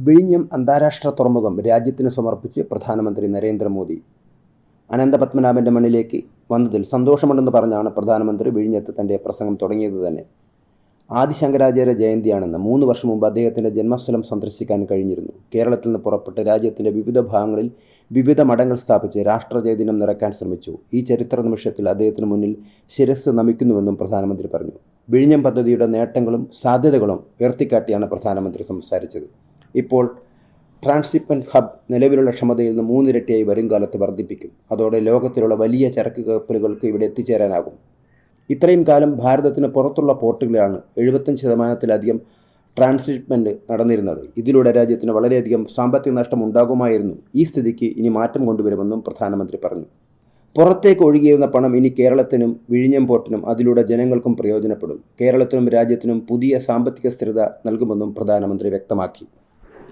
വിഴിഞ്ഞം അന്താരാഷ്ട്ര തുറമുഖം രാജ്യത്തിന് സമർപ്പിച്ച് പ്രധാനമന്ത്രി നരേന്ദ്രമോദി. അനന്തപത്മനാഭന്റെ മണ്ണിലേക്ക് വന്നതിൽ സന്തോഷമുണ്ടെന്ന് പറഞ്ഞാണ് പ്രധാനമന്ത്രി വിഴിഞ്ഞത്ത് തന്റെ പ്രസംഗം തുടങ്ങിയത് തന്നെ. ആദിശങ്കരാചാര്യ ജയന്തിയാണെന്ന് മൂന്ന് വർഷം മുമ്പ് അദ്ദേഹത്തിന്റെ ജന്മസ്ഥലം സന്ദർശിക്കാൻ കഴിഞ്ഞിരുന്നു. കേരളത്തിൽ നിന്ന് പുറപ്പെട്ട് രാജ്യത്തിന്റെ വിവിധ ഭാഗങ്ങളിൽ വിവിധ മഠങ്ങൾ സ്ഥാപിച്ച് രാഷ്ട്രജയദിനം നിറയ്ക്കാൻ ശ്രമിച്ചു. ഈ ചരിത്ര നിമിഷത്തിൽ അദ്ദേഹത്തിന് മുന്നിൽ ശിരസ് നമിക്കുന്നുവെന്നും പ്രധാനമന്ത്രി പറഞ്ഞു. വിഴിഞ്ഞം പദ്ധതിയുടെ നേട്ടങ്ങളും സാധ്യതകളും ഉയർത്തിക്കാട്ടിയാണ് പ്രധാനമന്ത്രി സംസാരിച്ചത്. ഇപ്പോൾ ട്രാൻസിപ്പന്റ് ഹബ് നിലവിലുള്ള ക്ഷമതയിൽ നിന്ന് മൂന്നിരട്ടിയായി വരുംകാലത്ത് വർദ്ധിപ്പിക്കും. അതോടെ ലോകത്തിലുള്ള വലിയ ചരക്ക് കപ്പലുകൾക്ക് ഇവിടെ എത്തിച്ചേരാനാകും. ഇത്രയും കാലം ഭാരതത്തിന് പുറത്തുള്ള പോർട്ടുകളിലാണ് എഴുപത്തഞ്ച് ശതമാനത്തിലധികം ട്രാൻസ്ഷിപ്മെന്റ് നടന്നിരുന്നത്. ഇതിലൂടെ രാജ്യത്തിന് വളരെയധികം സാമ്പത്തിക നഷ്ടം ഉണ്ടാകുമായിരുന്നു ഈ സ്ഥിതിക്ക് ഇനി മാറ്റം കൊണ്ടുവരുമെന്നും പ്രധാനമന്ത്രി പറഞ്ഞു. പുറത്തേക്ക് ഒഴുകിയിരുന്ന പണം ഇനി കേരളത്തിനും വിഴിഞ്ഞം പോർട്ടിനും അതിലൂടെ ജനങ്ങൾക്കും പ്രയോജനപ്പെടും. കേരളത്തിനും രാജ്യത്തിനും പുതിയ സാമ്പത്തിക സ്ഥിരത നൽകുമെന്നും പ്രധാനമന്ത്രി വ്യക്തമാക്കി.